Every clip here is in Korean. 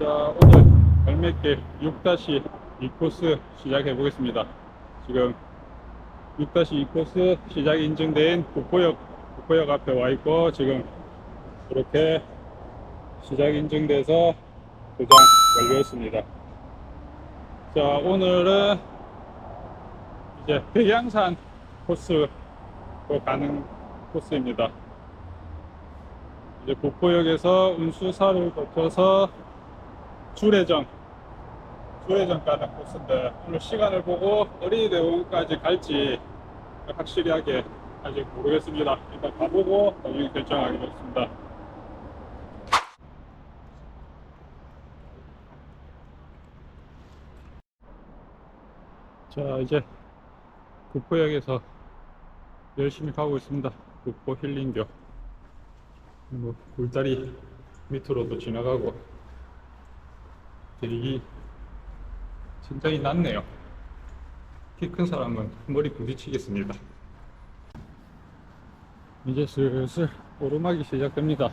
자, 오늘 갈매길 6-2 코스 시작해 보겠습니다. 지금 6-2 코스 시작 인증된 국보역, 국보역 앞에 와 있고, 지금 이렇게 시작 인증돼서 도장 완료했습니다. 자, 오늘은 이제 백양산 코스로 가는 코스입니다. 이제 국보역에서 운수사를 거쳐서 주례정, 주례정 가는 코스인데 오늘 시간을 보고 어린이대공원까지 갈지 확실하게 아직 모르겠습니다. 일단 가보고 나중에 결정하기로 했습니다. 자 이제 국보역에서 열심히 가고 있습니다. 국보 힐링교 뭐 굴다리 밑으로도 지나가고 되게 진작이 낮네요. 키 큰 사람은 머리 부딪히겠습니다. 이제 슬슬 오르막이 시작됩니다.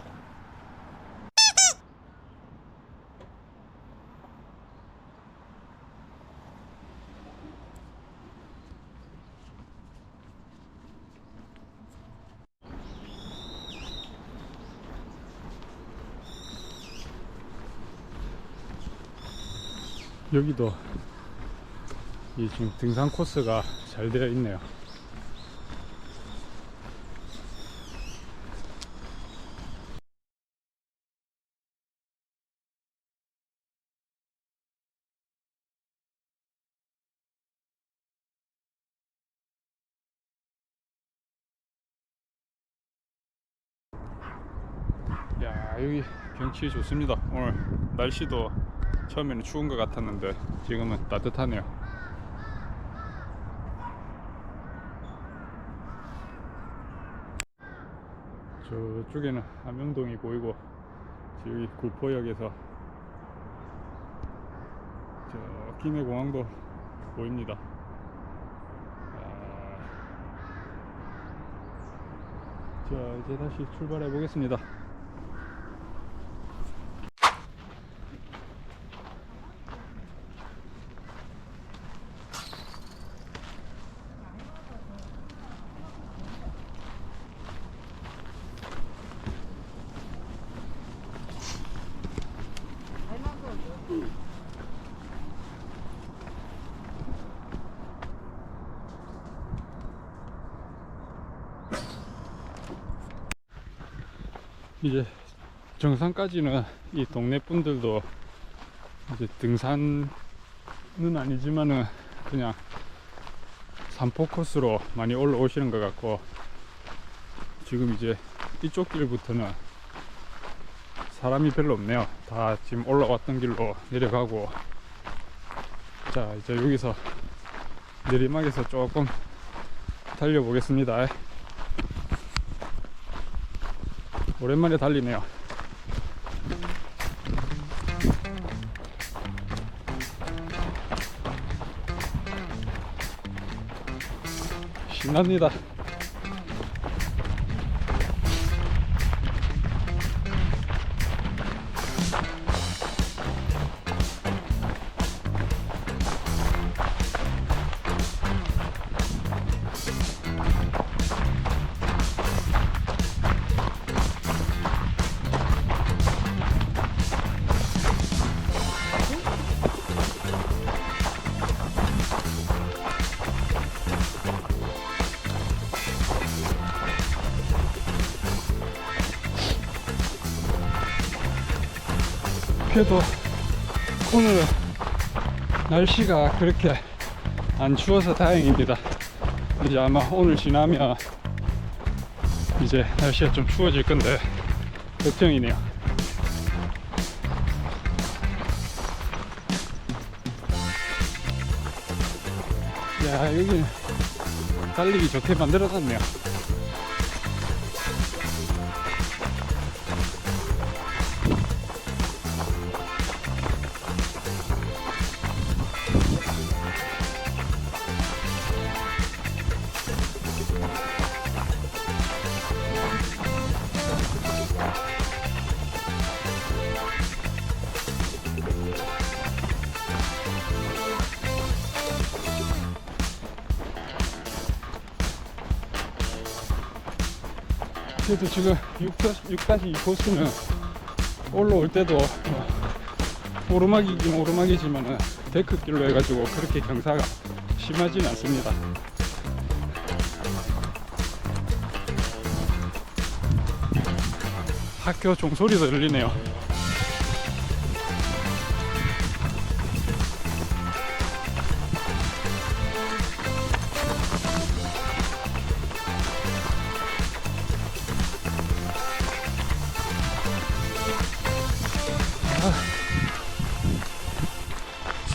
여기도 이 지금 등산 코스가 잘 되어 있네요. 야 여기 경치 좋습니다. 오늘 날씨도 처음에는 추운 것 같았는데 지금은 따뜻하네요. 저쪽에는 함영동이 보이고 여기 구포역에서 저 김해공항도 보입니다. 아, 자 이제 다시 출발해 보겠습니다. 이제 정상까지는 이 동네 분들도 이제 등산은 아니지만은 그냥 산포 코스로 많이 올라오시는 것 같고 지금 이제 이쪽 길부터는 사람이 별로 없네요. 다 지금 올라왔던 길로 내려가고 자 이제 여기서 내리막에서 조금 달려보겠습니다. 오랜만에 달리네요. 신납니다. 그래도 오늘 날씨가 그렇게 안 추워서 다행입니다. 이제 아마 오늘 지나면 이제 날씨가 좀 추워질 건데 걱정이네요. 야 여기 달리기 좋게 만들어놨네요. 그래도 지금 6-2 코스는 올라올 때도 뭐 오르막이긴 오르막이지만은 데크길로 해가지고 그렇게 경사가 심하진 않습니다. 학교 종소리도 들리네요.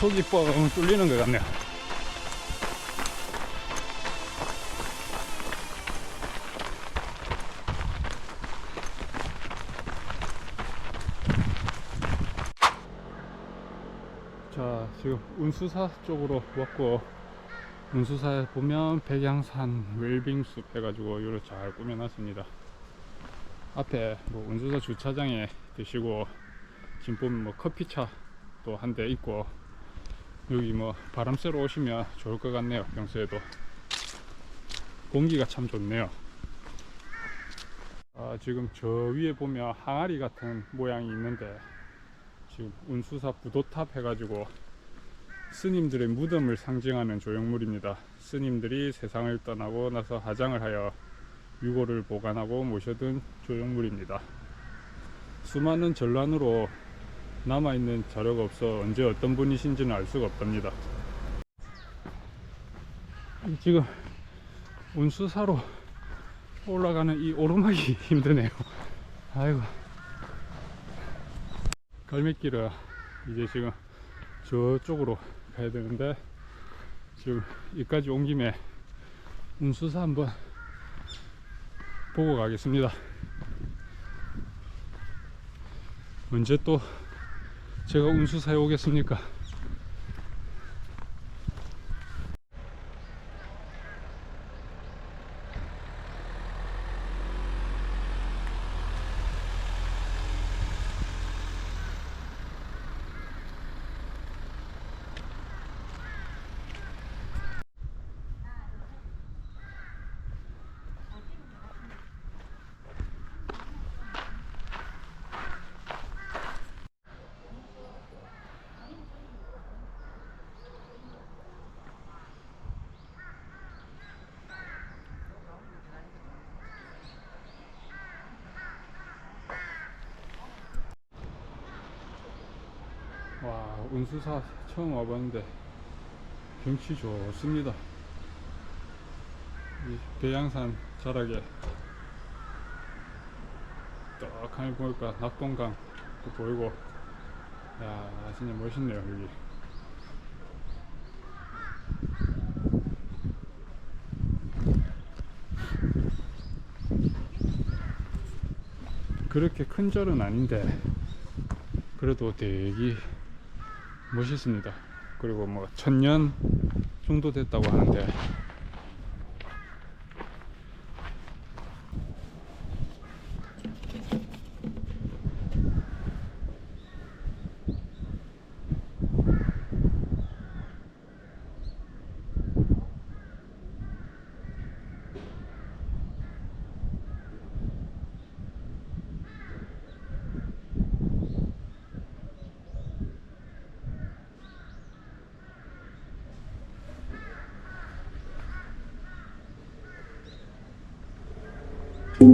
속이 뻥 뚫리는 것 같네요. 자, 지금 운수사 쪽으로 왔고, 운수사에 보면 백양산 웰빙숲 해가지고 이렇게 잘 꾸며놨습니다. 앞에 뭐 운수사 주차장에 드시고, 지금 보면 뭐 커피차 또 한 대 있고, 여기 뭐 바람 쐬러 오시면 좋을 것 같네요 평소에도. 공기가 참 좋네요. 아, 지금 저 위에 보면 항아리 같은 모양이 있는데 지금 운수사 부도탑 해가지고 스님들의 무덤을 상징하는 조형물입니다. 스님들이 세상을 떠나고 나서 하장을 하여 유고를 보관하고 모셔둔 조형물입니다. 수많은 전란으로 남아있는 자료가 없어 언제 어떤 분이신지는 알 수가 없답니다. 지금 운수사로 올라가는 이 오르막이 힘드네요. 아이고. 갈매길은 이제 지금 저쪽으로 가야 되는데 지금 여기까지 온 김에 운수사 한번 보고 가겠습니다. 언제 또 제가 운수 사에 오겠습니까? 와 운수사 처음 와봤는데 경치 좋습니다. 이 배양산 자락에 떡하니 보니까 낙동강도 보이고. 야 진짜 멋있네요 여기. 그렇게 큰 절은 아닌데 그래도 되게 멋있습니다. 그리고 뭐 천년 정도 됐다고 하는데 자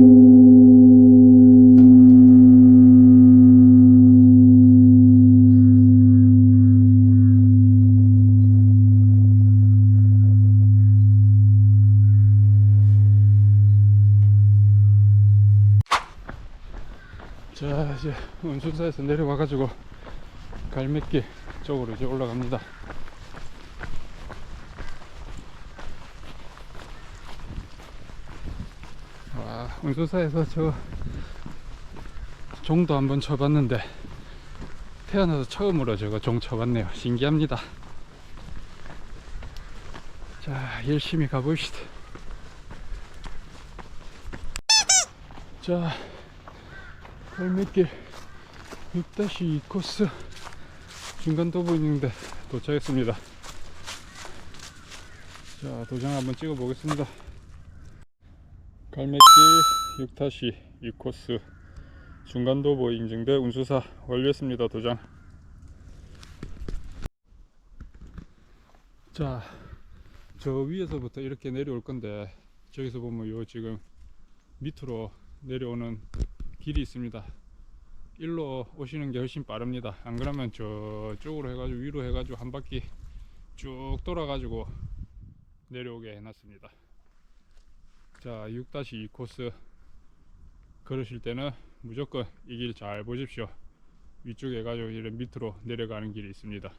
이제 운수사에서 내려와가지고 갈매길 쪽으로 이제 올라갑니다. 와 운수사에서 저 종도 한번 쳐봤는데 태어나서 처음으로 저거 종 쳐봤네요. 신기합니다. 자 열심히 가봅시다. 자 갈매길 6-2 코스 중간 도보인데 도착했습니다. 자 도장 한번 찍어 보겠습니다. 갈매길 6타시 2코스 중간도보 인증대 운수사 완료했습니다 도장. 자 저 위에서부터 이렇게 내려올 건데 저기서 보면 요 지금 밑으로 내려오는 길이 있습니다. 일로 오시는 게 훨씬 빠릅니다. 안 그러면 저쪽으로 해가지고 위로 해가지고 한 바퀴 쭉 돌아 가지고 내려오게 해놨습니다 자 6-2 코스 걸으실 때는 무조건 이 길 잘 보십시오. 위쪽에 가지고 이런 밑으로 내려가는 길이 있습니다.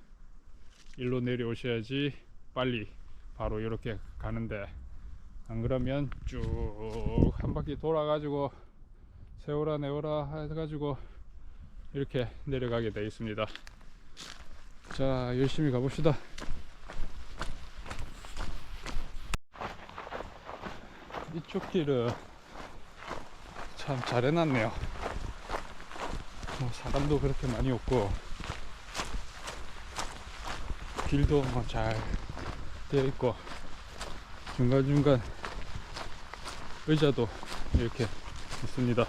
일로 내려오셔야지 빨리 바로 이렇게 가는데 안 그러면 쭉 한 바퀴 돌아 가지고 세워라 내워라 해가지고 이렇게 내려가게 되어 있습니다. 자 열심히 가봅시다 이쪽 길은 참 잘 해놨네요. 뭐 사람도 그렇게 많이 없고 길도 뭐 잘 되어 있고 중간중간 의자도 이렇게 있습니다.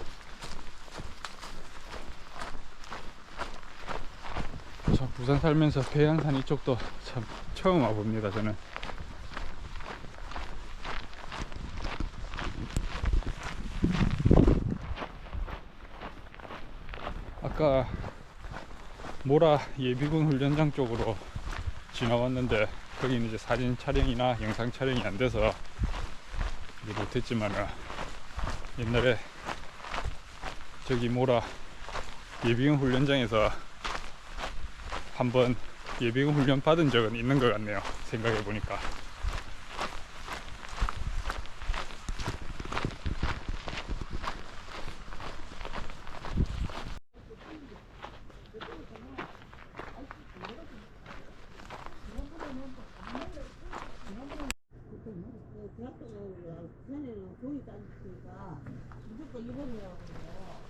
참 부산 살면서 계양산 이쪽도 참 처음 와봅니다 저는 아까 모라 예비군 훈련장 쪽으로 지나왔는데 거기는 이제 사진 촬영이나 영상 촬영이 안 돼서 못했지만 옛날에 저기 모라 예비군 훈련장에서 한번 예비군 훈련 받은 적은 있는 것 같네요 생각해 보니까 대학교는 전에는 거의 따졌으니까 무조건 입원이라고 그래요.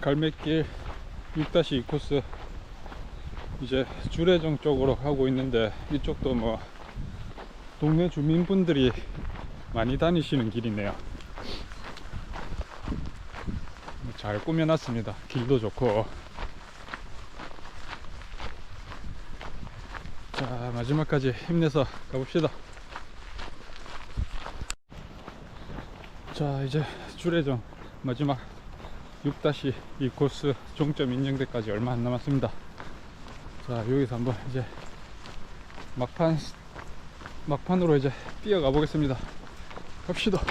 갈매길 6-2 코스 이제 주례정 쪽으로 가고 있는데 이쪽도 뭐 동네 주민분들이 많이 다니시는 길이네요 잘 꾸며놨습니다 길도 좋고 자 마지막까지 힘내서 가봅시다 자 이제 주례정 마지막 6-2 코스 종점 인증대까지 얼마 안 남았습니다. 자, 여기서 한번 이제 막판, 막판으로 이제 뛰어가 보겠습니다. 갑시다.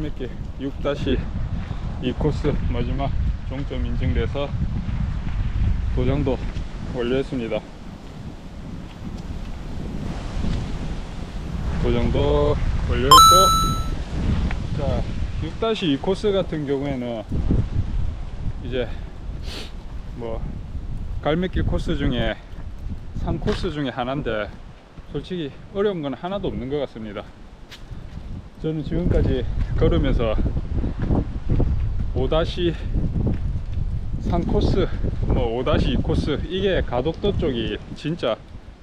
자, 갈매길 6-2 코스 마지막 종점 인증돼서 도장도 완료했습니다. 도장도 완료했고, 자, 6-2 코스 같은 경우에는 이제 뭐 갈매길 코스 중에 3코스 중에 하나인데 솔직히 어려운 건 하나도 없는 것 같습니다. 저는 지금까지 걸으면서 5- 3코스, 뭐 5-2 코스 이게 가덕도 쪽이 진짜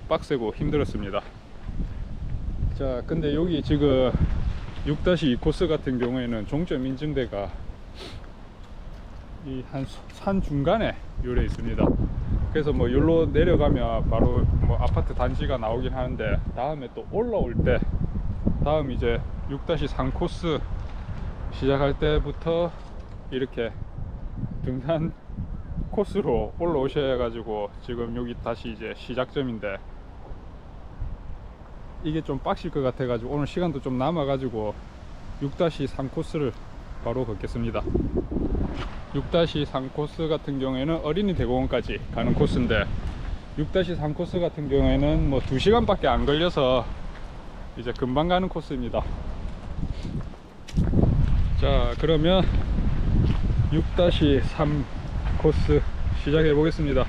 빡세고 힘들었습니다. 자, 근데 여기 지금 6-2 코스 같은 경우에는 종점 인증대가 이 한 산 중간에 요래 있습니다. 그래서 뭐 여기로 내려가면 바로 뭐 아파트 단지가 나오긴 하는데 다음에 또 올라올 때 다음 이제 6-3 코스 시작할 때부터 이렇게 등산 코스로 올라오셔야 가지고 지금 여기 다시 이제 시작점인데 이게 좀 빡실 것 같아 가지고 오늘 시간도 좀 남아 가지고 6-3 코스를 바로 걷겠습니다. 6-3 코스 같은 경우에는 어린이 대공원까지 가는 코스인데 6-3 코스 같은 경우에는 뭐 2시간밖에 안 걸려서 이제 금방 가는 코스입니다 자 그러면 6-3 코스 시작해 보겠습니다